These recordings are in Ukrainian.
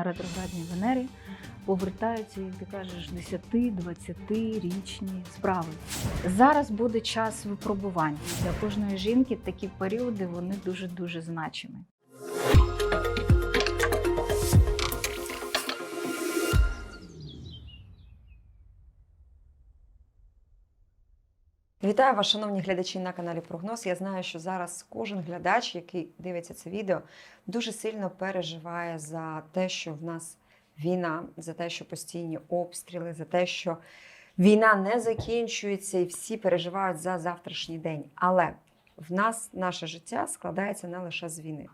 на ретроградній Венері повертаються, як ти кажеш, 10-20-річні справи. Зараз буде час випробувань. Для кожної жінки такі періоди вони дуже дуже значимі. Вітаю вас, шановні глядачі на каналі Прогноз. Я знаю, що зараз кожен глядач, який дивиться це відео, дуже сильно переживає за те, що в нас війна, за те, що постійні обстріли, за те, що війна не закінчується, і всі переживають за завтрашній день. Але в нас наше життя складається не лише з війни.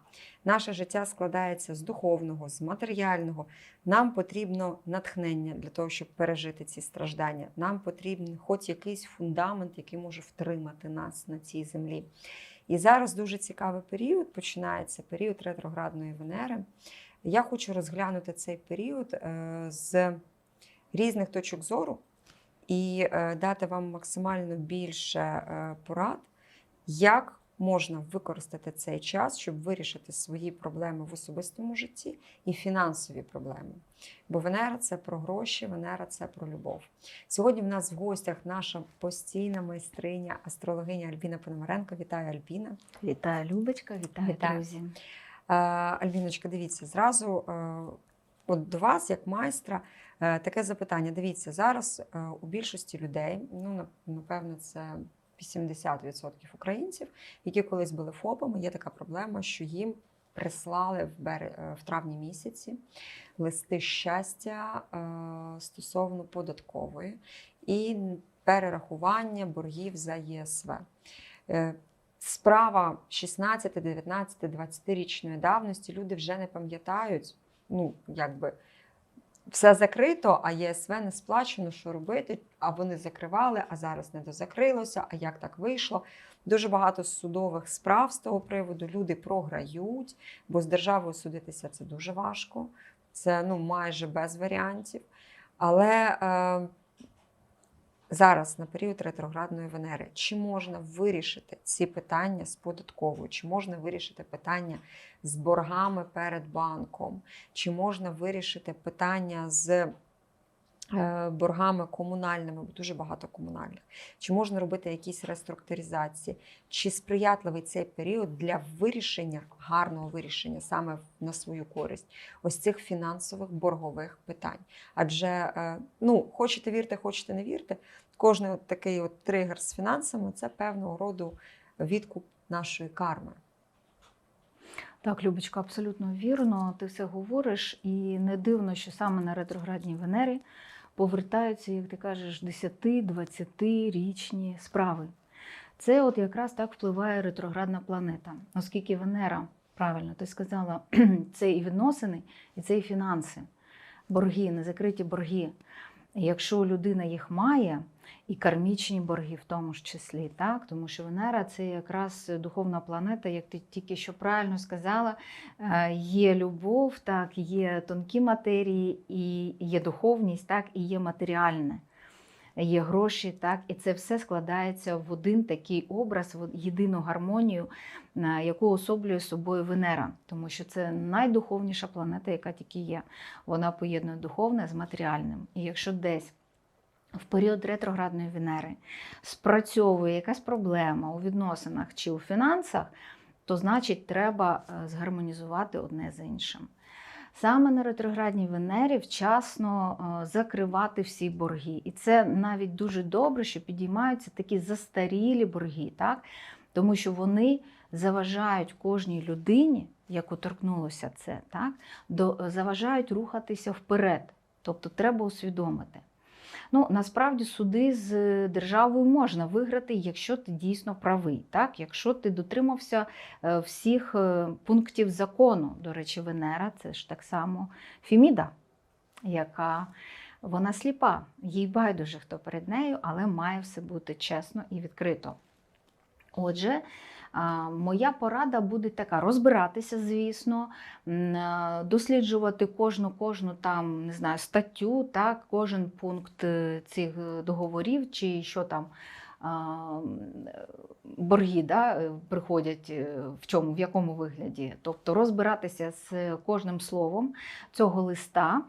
Наше життя складається з духовного, з матеріального. Нам потрібно натхнення для того, щоб пережити ці страждання. Нам потрібен хоч якийсь фундамент, який може втримати нас на цій землі. І зараз дуже цікавий період починається період ретроградної Венери. Я хочу розглянути цей період е, з різних точок зору і е, дати вам максимально більше е, порад, як можна використати цей час, щоб вирішити свої проблеми в особистому житті і фінансові проблеми. Бо Венера це про гроші, Венера це про любов. Сьогодні в нас в гостях наша постійна майстриня, астрологиня Альбіна Пономаренко. Вітаю, Альбіна. Вітаю, Любочка, вітаю, Вітаю. друзі. Альбіночка, дивіться, зразу е, от до вас, як майстра, е, таке запитання. Дивіться, зараз е, у більшості людей, ну напевно, це 80% українців, які колись були ФОПами, є така проблема, що їм прислали в, бер... е, в травні місяці листи щастя е, стосовно податкової і перерахування боргів за ЄСВ. Е, Справа 16, 19, 20-річної давності люди вже не пам'ятають, ну, якби все закрито, а ЄСВ не сплачено, що робити, а вони закривали, а зараз не дозакрилося, а як так вийшло. Дуже багато судових справ з того приводу. Люди програють, бо з державою судитися це дуже важко. Це ну, майже без варіантів. Але е, зараз, на період ретроградної Венери, чи можна вирішити ці питання з податковою, чи можна вирішити питання з боргами перед банком, чи можна вирішити питання з боргами комунальними, бо дуже багато комунальних, чи можна робити якісь реструктуризації, чи сприятливий цей період для вирішення, гарного вирішення саме на свою користь ось цих фінансових боргових питань. Адже е, ну, хочете вірте, хочете не вірте, кожний такий от тригер з фінансами це певного роду відкуп нашої карми. Так, Любочка, абсолютно вірно. Ти все говориш, і не дивно, що саме на ретроградній Венері повертаються, як ти кажеш, 10-20-річні справи. Це от якраз так впливає ретроградна планета, оскільки Венера, правильно ти сказала, це і відносини, і це і фінанси, борги, незакриті борги. Якщо людина їх має, і кармічні борги в тому ж числі, так? тому що Венера це якраз духовна планета, як ти тільки що правильно сказала, е, є любов, так, є тонкі матерії, і є духовність, так, і є матеріальне. Є гроші, так, і це все складається в один такий образ, в єдину гармонію, е, яку особлює собою Венера, тому що це найдуховніша планета, яка тільки є. Вона поєднує духовне з матеріальним. І якщо десь в період ретроградної Венери спрацьовує якась проблема у відносинах чи у фінансах, то значить треба е, згармонізувати одне з іншим. Саме на ретроградній Венері вчасно е, закривати всі борги. І це навіть дуже добре, що підіймаються такі застарілі борги, так? тому що вони заважають кожній людині, яку торкнулося це, так? До, заважають рухатися вперед. Тобто треба усвідомити. Ну, насправді суди з державою можна виграти, якщо ти дійсно правий, так? якщо ти дотримався е, всіх е, пунктів закону. До речі, Венера це ж так само Фіміда, яка вона сліпа, їй байдуже хто перед нею, але має все бути чесно і відкрито. Отже, моя порада буде така: розбиратися, звісно, досліджувати кожну кожну там не знаю статтю, так, кожен пункт е, цих е, договорів, чи що там борги да, е, приходять е, в чому, в якому вигляді. Тобто розбиратися з кожним словом цього листа.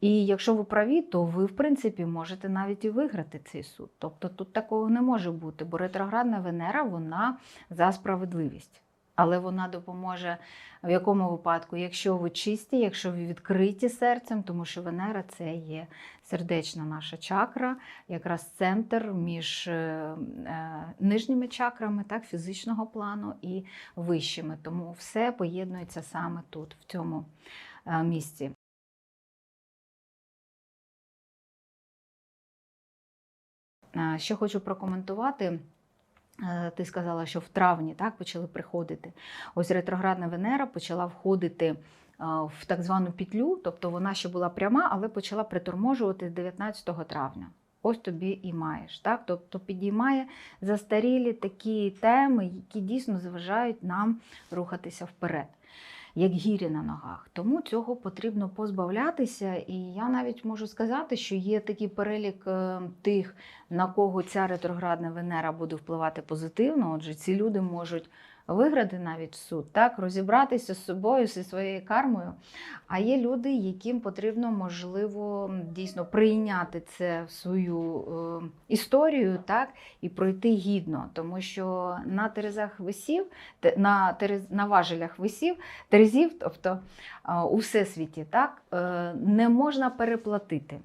І якщо ви праві, то ви, в принципі, можете навіть і виграти цей суд. Тобто тут такого не може бути, бо ретроградна Венера вона за справедливість. Але вона допоможе в якому випадку, якщо ви чисті, якщо ви відкриті серцем, тому що Венера це є сердечна наша чакра, якраз центр між е, е, нижніми чакрами, так, фізичного плану і вищими. Тому все поєднується саме тут, в цьому е, місці. Ще хочу прокоментувати. Е, Ти сказала, що в травні так, почали приходити. Ось ретроградна Венера почала входити е, в так звану петлю, тобто вона ще була пряма, але почала приторможувати 19 травня. Ось тобі і маєш. Так? Тобто підіймає застарілі такі теми, які дійсно заважають нам рухатися вперед, як гірі на ногах. Тому цього потрібно позбавлятися. І я навіть можу сказати, що є такий перелік е, тих, на кого ця ретроградна Венера буде впливати позитивно. Отже, ці люди можуть виграти навіть суд, так, розібратися з собою, зі своєю кармою. А є люди, яким потрібно, можливо, дійсно прийняти це в свою е, історію, так, і пройти гідно. Тому що на терезах висів, на, терез, на важелях висів, терезів, тобто е, у всесвіті, так, е, не можна переплатити.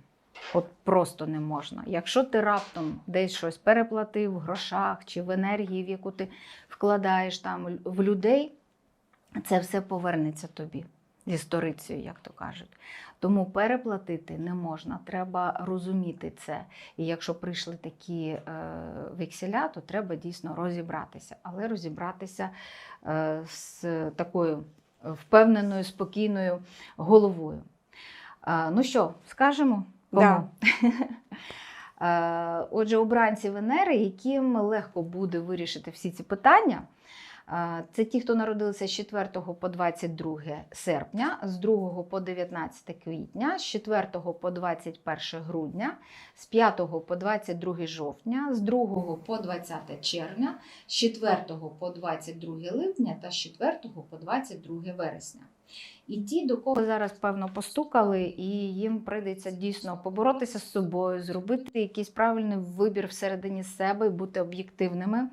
От просто не можна. Якщо ти раптом десь щось переплатив в грошах чи в енергії, в яку ти вкладаєш там в людей, це все повернеться тобі зі сторицею, як то кажуть. Тому переплатити не можна, треба розуміти це. І якщо прийшли такі е, векселя, то треба дійсно розібратися. Але розібратися е, з такою впевненою, спокійною головою. Е, ну що, скажемо? Да. Е, Отже, обранці Венери, яким легко буде вирішити всі ці питання. е, Це ті, хто народилися з 4 по 22 серпня, з 2 по 19 квітня, з 4 по 21 грудня, з 5 по 22 жовтня, з 2 по 20 червня, з 4 по 22 липня та з 4 по 22 вересня. І ті, до кого зараз певно постукали, і їм прийдеться дійсно поборотися з собою, зробити якийсь правильний вибір всередині себе і бути об'єктивними.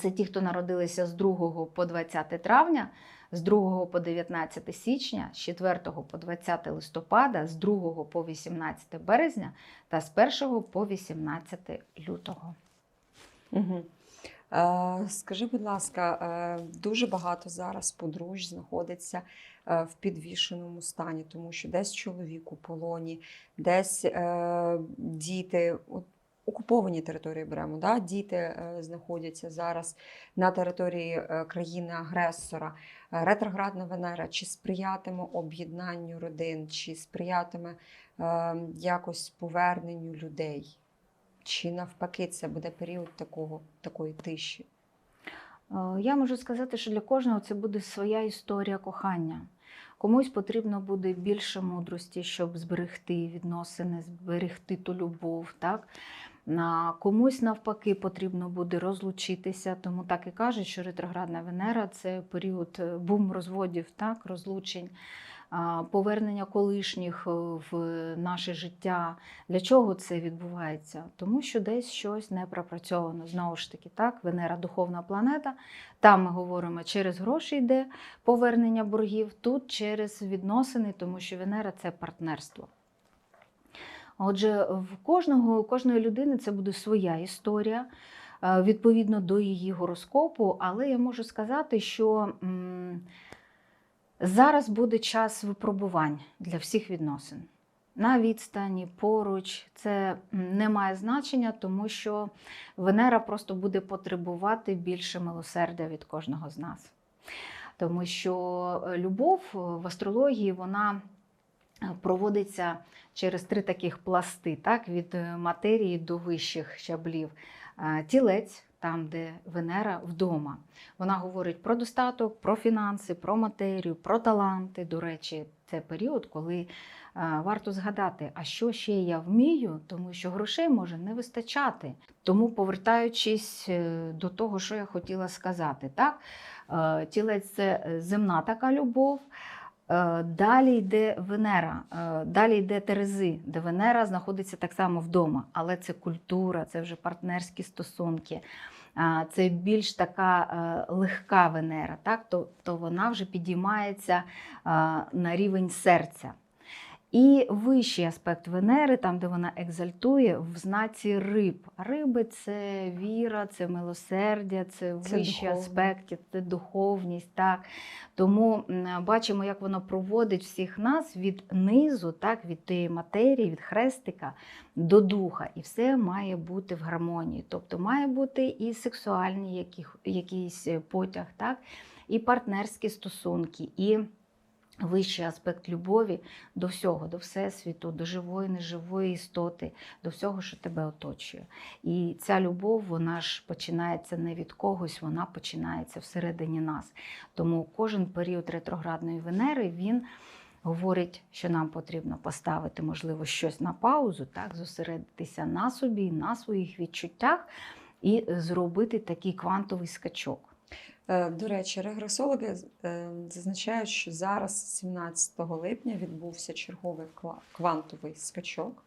Це ті, хто народилися з 2 по 20 травня, з 2 по 19 січня, з 4 по 20 листопада, з 2 по 18 березня та з 1 по 18 лютого. Угу. Е, скажи, будь ласка, е, дуже багато зараз подружжя знаходиться е, в підвішеному стані, тому що десь чоловік у полоні, десь діти. Окуповані території беремо, да? діти знаходяться зараз на території країни-агресора. Ретроградна Венера чи сприятиме об'єднанню родин, чи сприятиме е, якось поверненню людей? Чи навпаки це буде період такого, такої тиші? Е, Я можу сказати, що для кожного це буде своя історія кохання. Комусь потрібно буде більше мудрості, щоб зберегти відносини, зберегти ту любов. Так? На комусь навпаки потрібно буде розлучитися, тому так і кажуть, що ретроградна Венера це період е, бум розводів, так, розлучень, повернення колишніх е, в наше життя. Для чого це відбувається? Тому що десь щось не пропрацьовано. Знову ж таки, так, Венера духовна планета. Там ми говоримо, через гроші йде повернення боргів, тут через відносини, тому що Венера це партнерство. Отже, в кожного, у кожної людини це буде своя історія е, відповідно до її гороскопу, але я можу сказати, що зараз буде час випробувань для всіх відносин. На відстані, поруч, це не має значення, тому що Венера просто буде потребувати більше милосердя від кожного з нас. Тому що е, любов е, в астрології вона е, проводиться через три таких пласти, так, від матерії до вищих щаблів. Тілець, там, де Венера вдома. Вона говорить про достаток, про фінанси, про матерію, про таланти. До речі, це період, коли е, варто згадати, а що ще я вмію, тому що грошей може не вистачати. Тому, повертаючись е, до того, що я хотіла сказати, так е, тілець це земна така любов. Е, Далі йде Венера, е, далі йде Терези, де Венера знаходиться так само вдома, але це культура, це вже партнерські стосунки. А, Це більш така е, легка Венера, так? то, то вона вже підіймається на рівень серця. І вищий аспект Венери, там, де вона екзальтує, в знаці риб. Риби це віра, це милосердя, це Це вищі аспекти, це духовність. Так. Тому бачимо, як воно проводить всіх нас від низу, так, від тієї матерії, від хрестика до духа. І все має бути в гармонії. Тобто має бути і сексуальний якийсь е, потяг, так, і партнерські стосунки, і вищий аспект любові до всього, до всесвіту, до живої, неживої істоти, до всього, що тебе оточує. І ця любов, вона ж починається не від когось, вона починається всередині нас. Тому кожен період ретроградної Венери він. Говорить, що нам потрібно поставити, можливо, щось на паузу, так, зосередитися на собі, на своїх відчуттях і зробити такий квантовий скачок. Е, До речі, регресологи е, зазначають, що зараз, 17 липня, відбувся черговий квантовий скачок,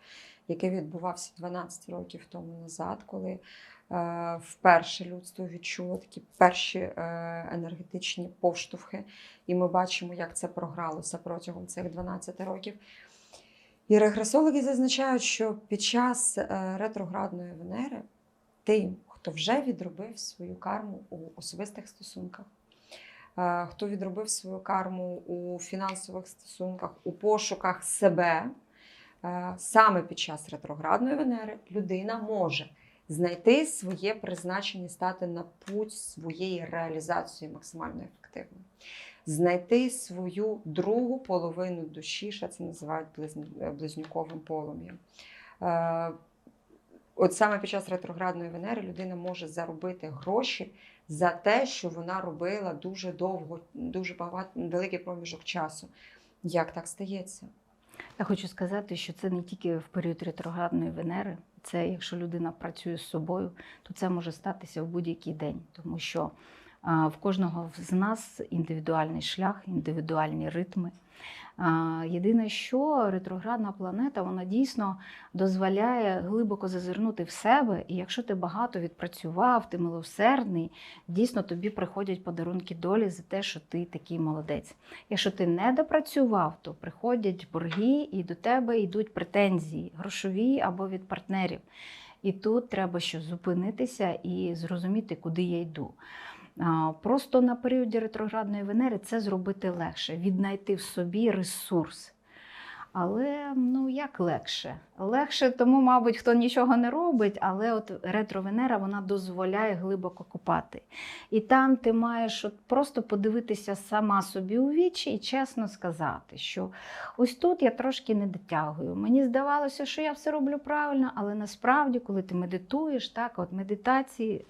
який відбувався 12 років тому назад, коли е, вперше людство відчуло такі перші енергетичні поштовхи, і ми бачимо, як це програлося протягом цих 12 років. І регресологи зазначають, що під час ретроградної Венери тим, хто вже відробив свою карму у особистих стосунках, е, хто відробив свою карму у фінансових стосунках, у пошуках себе, е, саме під час ретроградної Венери людина може знайти своє призначення, стати на путь своєї реалізації максимально ефективно. Знайти свою другу половину душі, ще це називають близнюковим полум'ям. От саме під час ретроградної Венери людина може заробити гроші за те, що вона робила дуже довго, дуже багато великий проміжок часу. Як так стається? Я хочу сказати, що це не тільки в період ретроградної Венери, це якщо людина працює з собою, то це може статися в будь-який день, тому що в кожного з нас індивідуальний шлях, індивідуальні ритми. Єдине, що ретроградна планета вона дійсно дозволяє глибоко зазирнути в себе, і якщо ти багато відпрацював, ти милосердний, дійсно тобі приходять подарунки долі за те, що ти такий молодець. Якщо ти не допрацював, то приходять борги і до тебе йдуть претензії, грошові або від партнерів. І тут треба що зупинитися і зрозуміти, куди я йду. Просто на періоді ретроградної Венери це зробити легше, віднайти в собі ресурс. Але ну як легше? Легше, тому, мабуть, хто нічого не робить, але от ретро-Венера вона дозволяє глибоко копати. І там ти маєш от просто подивитися сама собі у вічі і чесно сказати, що ось тут я трошки не дотягую. Мені здавалося, що я все роблю правильно, але насправді, коли ти медитуєш, так, от медитації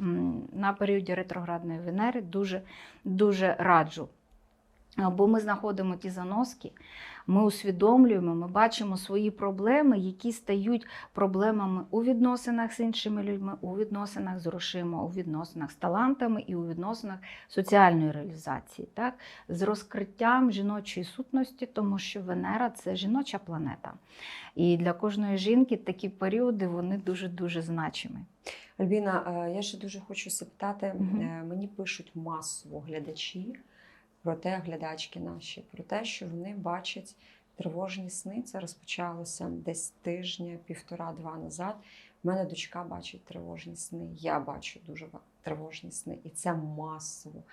на періоді ретроградної Венери дуже, дуже раджу. Бо ми знаходимо ті заноски, ми усвідомлюємо, ми бачимо свої проблеми, які стають проблемами у відносинах з іншими людьми, у відносинах з грошима, у відносинах з талантами і у відносинах соціальної реалізації, так? з розкриттям жіночої сутності, тому що Венера це жіноча планета. І для кожної жінки такі періоди вони дуже-дуже значимі. Альбіна, е, я ще дуже хочу запитати. Е, Мені пишуть масово глядачі про те, глядачки наші, про те, що вони бачать тривожні сни. Це розпочалося десь тижня, півтора-два назад. У мене дочка бачить тривожні сни. Я бачу дуже тривожні сни, і це масово.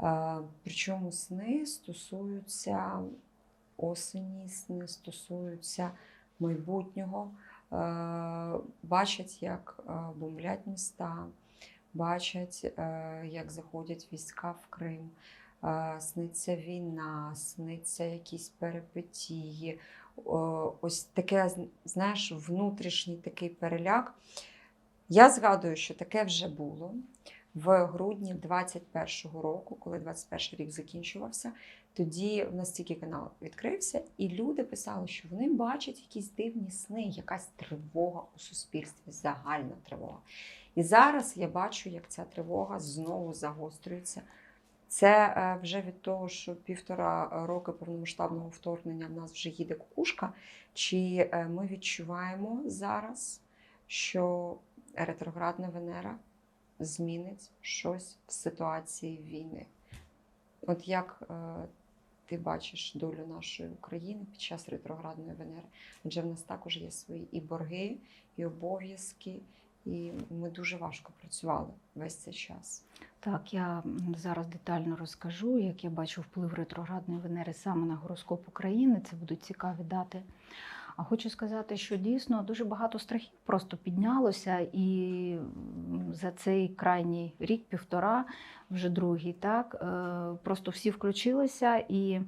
Е, Причому сни стосуються осені, сни стосуються майбутнього. Е, Бачать, як е, бомблять міста, бачать, як заходять війська в Крим. Сниться війна, сниться якісь перипетії. Ось таке, знаєш, внутрішній такий переляк. Я згадую, що таке вже було. в грудні 21-го року, коли 21 рік закінчувався, тоді в нас тільки канал відкрився, і люди писали, що вони бачать якісь дивні сни, якась тривога у суспільстві, загальна тривога. І зараз я бачу, як ця тривога знову загострюється. Це е, вже від того, що півтора роки повномасштабного вторгнення в нас вже їде кукушка. Чи е, ми відчуваємо зараз, що ретроградна Венера змінить щось в ситуації війни? От як е, ти бачиш долю нашої України під час ретроградної Венери? Адже в нас також є свої і борги, і обов'язки, і ми дуже важко працювали весь цей час. Так, я зараз детально розкажу, як я бачу вплив ретроградної Венери саме на гороскоп України. Це будуть цікаві дати. А хочу сказати, що дійсно дуже багато страхів просто піднялося, і за цей крайній рік-півтора, вже другий, так е, просто всі включилися і.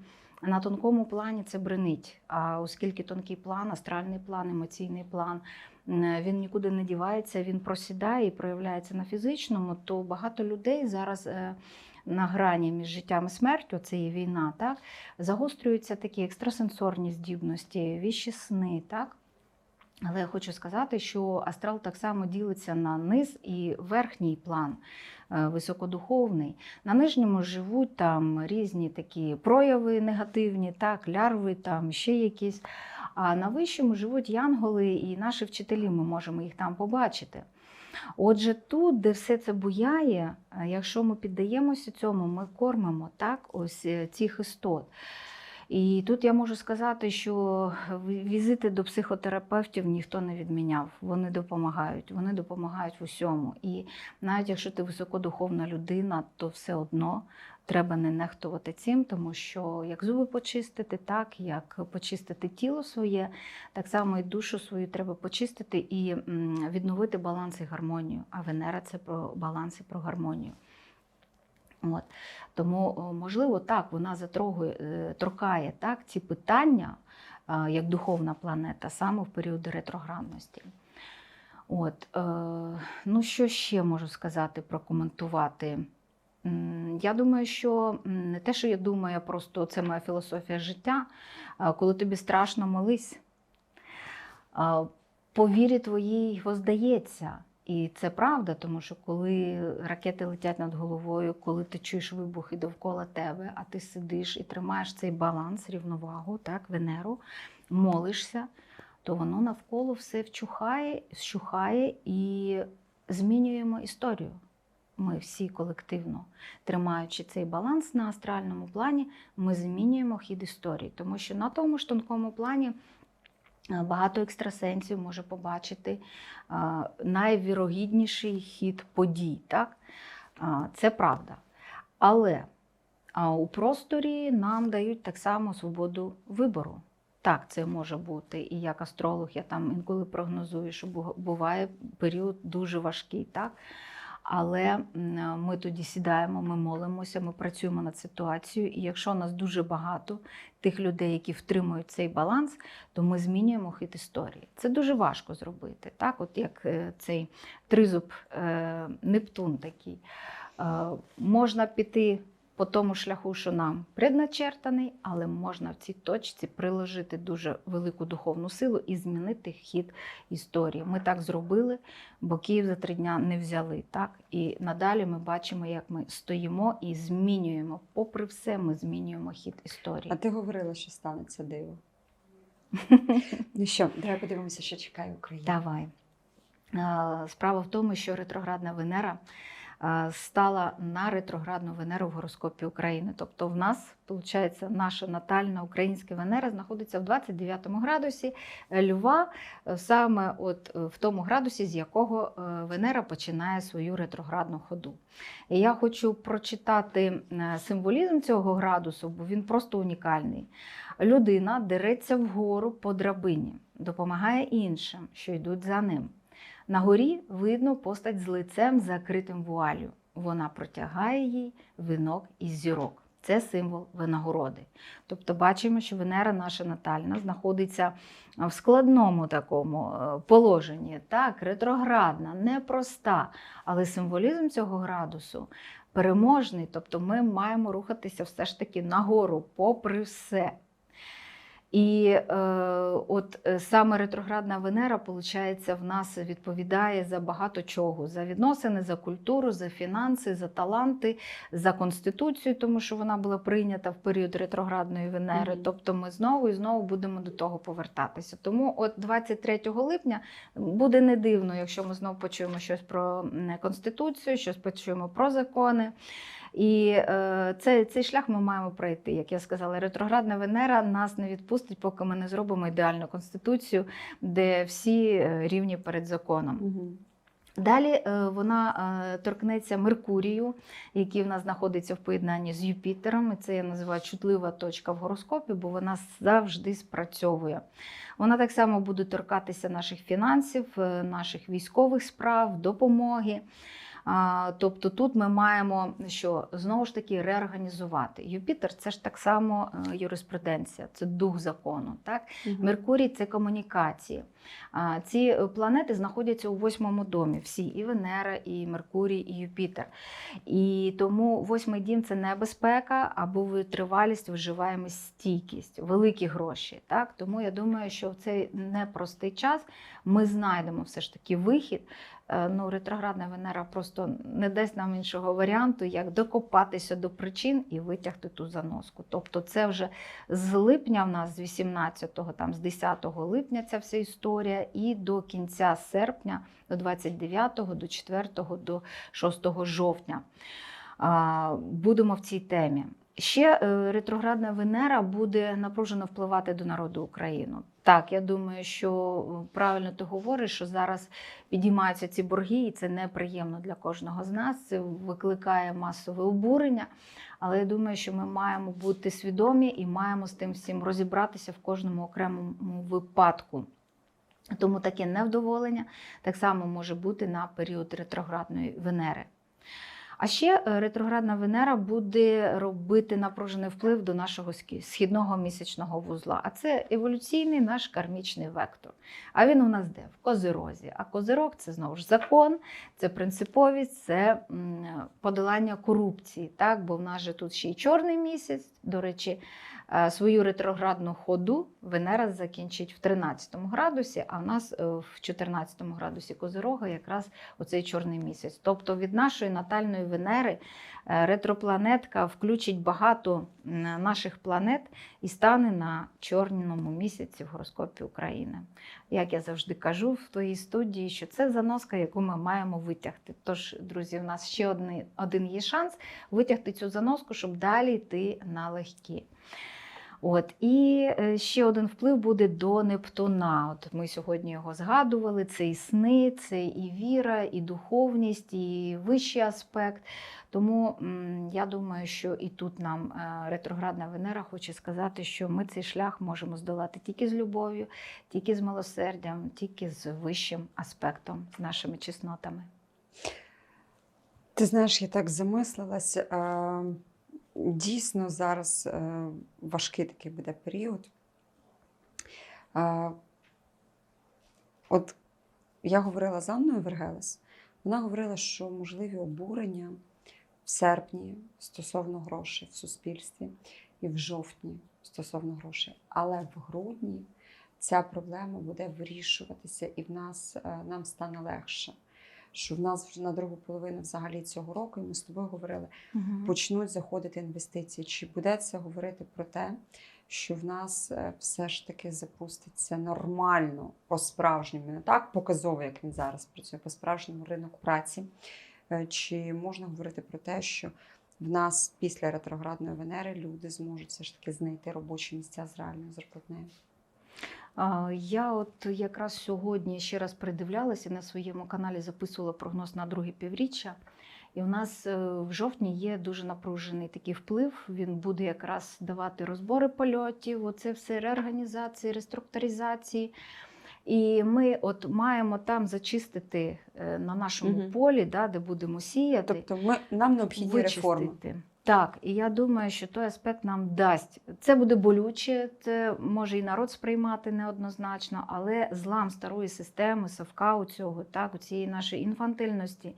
На тонкому плані це бренить. А оскільки тонкий план, астральний план, емоційний план, він нікуди не дівається, він просідає і проявляється на фізичному, то багато людей зараз е, на грані між життям і смертю, це є війна, так, загострюються такі екстрасенсорні здібності, віщі сни, так. Але я хочу сказати, що астрал так само ділиться на низ і верхній план, високодуховний. На нижньому живуть там різні такі прояви негативні, так, лярви, там ще якісь. А на вищому живуть янголи і наші вчителі, ми можемо їх там побачити. Отже, тут, де все це буяє, е, якщо ми піддаємося цьому, ми кормимо так, ось е, цих істот. І тут я можу сказати, що візити до психотерапевтів ніхто не відміняв. Вони допомагають, вони допомагають в усьому. І навіть якщо ти високодуховна людина, то все одно треба не нехтувати цим, тому що як зуби почистити, так як почистити тіло своє, так само і душу свою треба почистити і відновити баланс і гармонію. А Венера це про баланс і про гармонію. От. Тому, можливо, так, вона затрогує, е, торкає так, ці питання, е, як духовна планета, саме в період ретроградності. От, е, ну, що ще можу сказати, прокоментувати? Я думаю, що не те, що я думаю, просто це моя філософія життя. Е, Коли тобі страшно, молись. Е, По вірі твоїй воздається. І це правда, тому що коли ракети летять над головою, коли ти чуєш вибухи довкола тебе, а ти сидиш і тримаєш цей баланс, рівновагу, так, Венеру, молишся, то воно навколо все вчухає, вщухає і змінюємо історію. Ми всі колективно, тримаючи цей баланс на астральному плані, ми змінюємо хід історії, тому що на тому ж тонкому плані багато екстрасенсів може побачити е, найвірогідніший хід подій. Так? Це правда. Але у просторі нам дають так само свободу вибору. Так, це може бути. І як астролог, я там інколи прогнозую, що буває період дуже важкий. Так? Але ми тоді сідаємо, ми молимося, ми працюємо над ситуацією. І якщо нас дуже багато тих людей, які втримують цей баланс, то ми змінюємо хід історії. Це дуже важко зробити. Так, от як е, цей тризуб е, Нептун такий. Е, Можна піти по тому шляху, що нам предначертаний, але можна в цій точці приложити дуже велику духовну силу і змінити хід історії. Ми так зробили, бо Київ за три дня не взяли. Так? І надалі ми бачимо, як ми стоїмо і змінюємо. Попри все, ми змінюємо хід історії. А ти говорила, що станеться диво. Ну що, давай подивимося, що чекає Україна. Давай. Справа в тому, що ретроградна Венера стала на ретроградну Венеру в гороскопі України. Тобто в нас, виходить, наша натальна українська Венера знаходиться в 29 градусі Льва, е, саме от е, в тому градусі, з якого е, Венера починає свою ретроградну ходу. І я хочу прочитати е, символізм цього градусу, бо він просто унікальний. Людина дереться вгору по драбині, допомагає іншим, що йдуть за ним. На горі видно постать з лицем закритим вуалю. Вона протягає їй вінок із зірок. Це символ винагороди. Тобто бачимо, що Венера наша натальна знаходиться в складному такому е, положенні, так, ретроградна, непроста. Але символізм цього градусу переможний. Тобто ми маємо рухатися все ж таки нагору, попри все. І е, от е, саме ретроградна Венера, виходить, в нас відповідає за багато чого: за відносини, за культуру, за фінанси, за таланти, за конституцію, тому що вона була прийнята в період ретроградної Венери. Мгм. Тобто ми знову і знову будемо до того повертатися. Тому от 23 липня буде не дивно, якщо ми знову почуємо щось про конституцію, щось почуємо про закони. І е, цей, цей шлях ми маємо пройти. Як я сказала, ретроградна Венера нас не відпустить, поки ми не зробимо ідеальну конституцію, де всі е, рівні перед законом. Мгм. Далі е, вона е, торкнеться Меркурію, який в нас знаходиться в поєднанні з Юпітером. І це я називаю чутлива точка в гороскопі, бо вона завжди спрацьовує. Вона так само буде торкатися наших фінансів, наших військових справ, допомоги. Тобто тут ми маємо що знову ж таки реорганізувати. Юпітер це ж так само е, юриспруденція, це дух закону. Так? Мгм. Меркурій це комунікації. Ці е, планети знаходяться у восьмому домі. Всі і Венера, і Меркурій, і Юпітер. І тому восьмий дім це небезпека або витривалість, виживаємость, стійкість, великі гроші. Так? Тому я думаю, що в цей непростий час ми знайдемо все ж таки вихід. Е, Ну, ретроградна Венера просто не дасть нам іншого варіанту, як докопатися до причин і витягти ту заноску. Тобто, це вже з липня в нас, з 18-го, там з 10 липня ця вся історія, і до кінця серпня, до 29-го, до 4-го, до 6 жовтня. Будемо в цій темі. Ще е, ретроградна Венера буде напружено впливати до народу України. Так, я думаю, що е, правильно ти говориш, що зараз підіймаються ці борги, і це неприємно для кожного з нас. Це викликає масове обурення. Але я думаю, що ми маємо бути свідомі і маємо з тим всім розібратися в кожному окремому випадку. Тому таке невдоволення так само може бути на період ретроградної Венери. А ще е, ретроградна Венера буде робити напружений вплив до нашого східного місячного вузла. А це еволюційний наш кармічний вектор. А він у нас де? В козирозі. А козирог це знову ж закон, це принциповість, це подолання корупції. Так? Бо в нас же тут ще й чорний місяць. До речі, свою ретроградну ходу Венера закінчить в 13 градусі, а в нас е, в 14 градусі Козирога якраз оцей чорний місяць. Тобто від нашої натальної Венери е, ретропланетка включить багато наших планет і стане на чорному місяці в гороскопі України. Як я завжди кажу в твоїй студії, що це заноска, яку ми маємо витягти. Тож, друзі, в нас ще один, є шанс витягти цю заноску, щоб далі йти налегкі. От і е, ще один вплив буде до Нептуна. От ми сьогодні його згадували. Це і сни, це і віра, і духовність, і вищий аспект. Тому я думаю, що і тут нам е, ретроградна Венера хоче сказати, що ми цей шлях можемо здолати тільки з любов'ю, тільки з милосердям, тільки з вищим аспектом, з нашими чеснотами. Ти знаєш, я так замислилась. Дійсно, зараз е, важкий такий буде період. От я говорила з Анною Вергелес, вона говорила, що можливі обурення в серпні стосовно грошей в суспільстві і в жовтні стосовно грошей. Але в грудні ця проблема буде вирішуватися, і в нас е, нам стане легше. Що в нас вже на другу половину взагалі цього року, і ми з тобою говорили, почнуть заходити інвестиції. Чи буде це говорити про те, що в нас е, все ж таки запуститься нормально по-справжньому, не так показово, як він зараз працює, по-справжньому ринок праці? Е, Чи можна говорити про те, що в нас після ретроградної Венери люди зможуть все ж таки знайти робочі місця з реальною зарплатнею? Я от якраз сьогодні ще раз придивлялася на своєму каналі, записувала прогноз на друге півріччя. І у нас е, в жовтні є дуже напружений такий вплив. Він буде якраз давати розбори польотів, оце все реорганізації, реструктуризації. І ми от маємо там зачистити е, на нашому Мгм. полі, да, де будемо сіяти. Тобто ми, нам необхідні реформи. Так, і я думаю, що той аспект нам дасть. Це буде болюче, це може і народ сприймати неоднозначно, але злам старої системи, совка у цього, так, у цієї нашої інфантильності.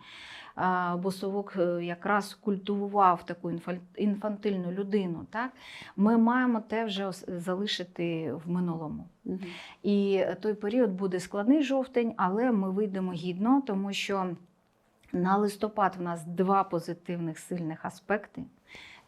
Бо совок е, якраз культивував таку інфантильну людину. Так? Ми маємо те вже залишити в минулому. І той період буде складний жовтень, але ми вийдемо гідно, тому що на листопад в нас два позитивних сильних аспекти.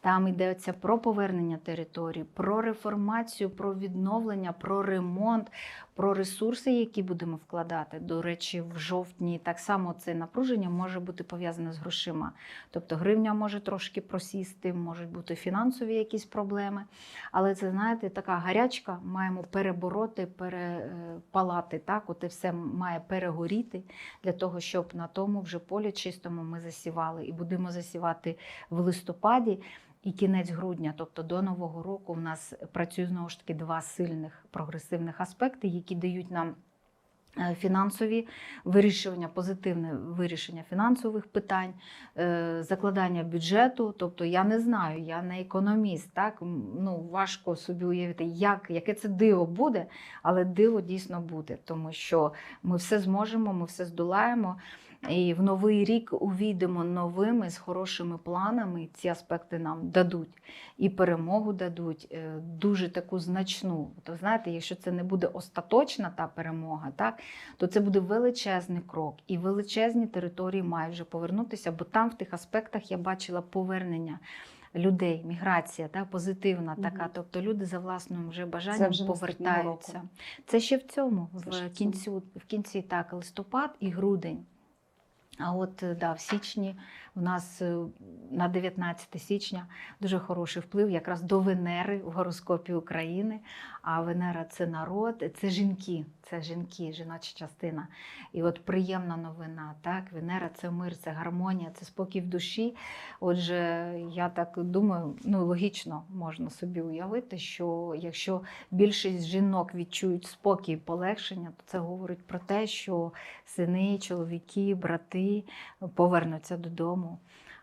Там йдеться про повернення території, про реформацію, про відновлення, про ремонт, про ресурси, які будемо вкладати. До речі, в жовтні так само це напруження може бути пов'язане з грошима. Тобто гривня може трошки просісти, можуть бути фінансові якісь проблеми. Але це, знаєте, така гарячка, маємо перебороти, перепалати. Так, от і все має перегоріти для того, щоб на тому вже полі чистому ми засівали. І будемо засівати в листопаді і кінець грудня, тобто до Нового року, в нас працює знову ж таки два сильних прогресивних аспекти, які дають нам. е, Фінансові вирішення, позитивне вирішення фінансових питань, е, закладання бюджету. Тобто я не знаю, я не економіст. Так ну важко собі уявити, як яке це диво буде, але диво дійсно буде, тому що ми все зможемо, ми все здолаємо. І в новий рік увійдемо новими з хорошими планами. Ці аспекти нам дадуть і перемогу дадуть е, дуже таку значну. То знаєте, якщо це не буде остаточна та перемога, так то це буде величезний крок, і величезні території мають вже повернутися, бо там в тих аспектах я бачила повернення. Людей, міграція та позитивна Мгм. така. Тобто люди за власним вже Це бажанням вже повертаються. Це ще в цьому, Це в кінці, в кінці так, листопад і грудень. А от е, да, в січні в нас е, на 19 січня дуже хороший вплив якраз до Венери в гороскопі України. А Венера це народ, це жінки, це жінки, жіноча частина. І от приємна новина. Так, Венера це мир, це гармонія, це спокій в душі. Отже, я так думаю, ну логічно можна собі уявити, що якщо більшість жінок відчують спокій і полегшення, то це говорить про те, що сини, чоловіки, брати повернуться додому.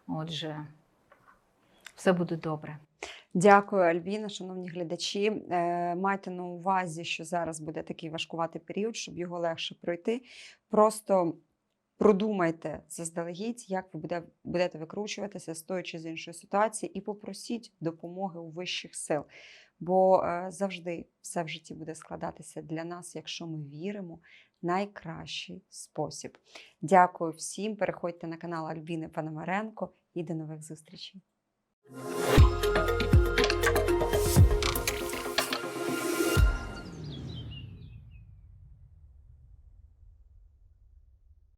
Отже, все буде добре. Дякую, Альбіна, шановні глядачі. Е, Майте на увазі, що зараз буде такий важкуватий період, щоб його легше пройти. Просто продумайте заздалегідь, як ви буде- будете викручуватися, стоячи з іншої ситуації, і попросіть допомоги у вищих сил. Бо е, завжди все в житті буде складатися для нас, якщо ми віримо, найкращий спосіб. Дякую всім. Переходьте на канал Альбіни Пономаренко і до нових зустрічей.